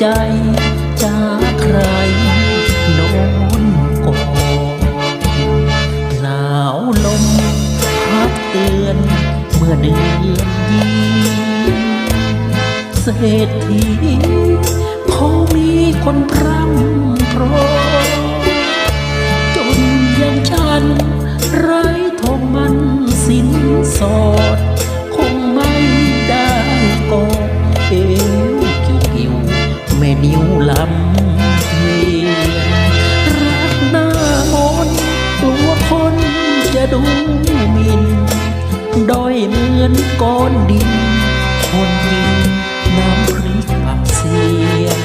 ใจจากใครโน้นก่อนหนาวลมพัดเตือน เมื่อเดือนยีเศรษฐีเขามีคนพร่ำพรอจนยังฉันไร้ทองมันสินสอด ดูหมินด้อยเหมือนก้อนดินคนดินน้ำพริกผักเสียง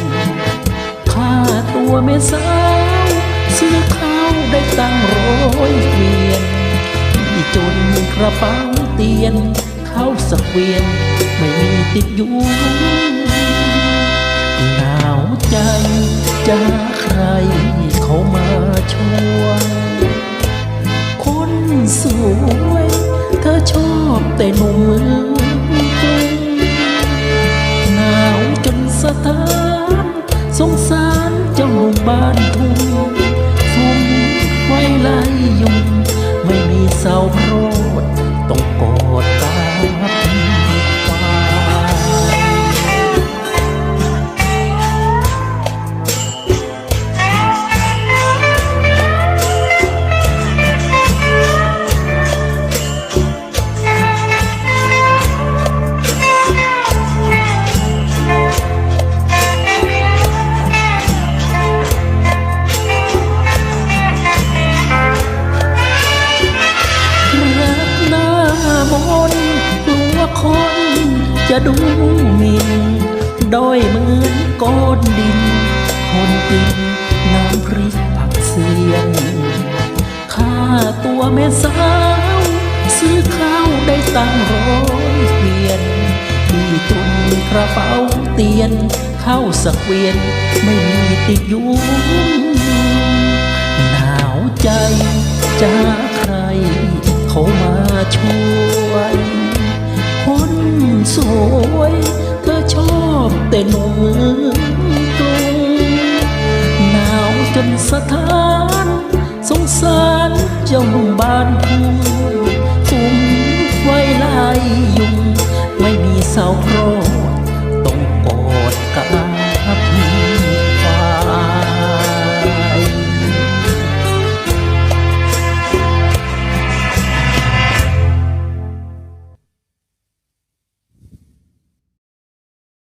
ค่าตัวแม่สาวซื้อข้าวได้ตั้งร้อยเกวียนที่จนกระเป๋าเตียนเข้าสักเวียน ไม่มีติดอยู่หนาวใจจะหาใคร จะดูหมินด้อยเหมือนก้อนดินคนกินน้ำพริกผักเสียงค่าตัวแม่สาว ซื้อข้าวได้ตั้งร้อยเวียนที่ตุนกระเป๋าเตียนเข้าสักเวียนไม่มีติดยุงหนาวใจจะหาใครเขามาช่วย แต่หนุ่มเมืองกรุงหนาวจนสะท้าน สงสารเจ้าหนุ่มบ้านทุ่งสุมไฟลายยุง ไม่มีเสาโคร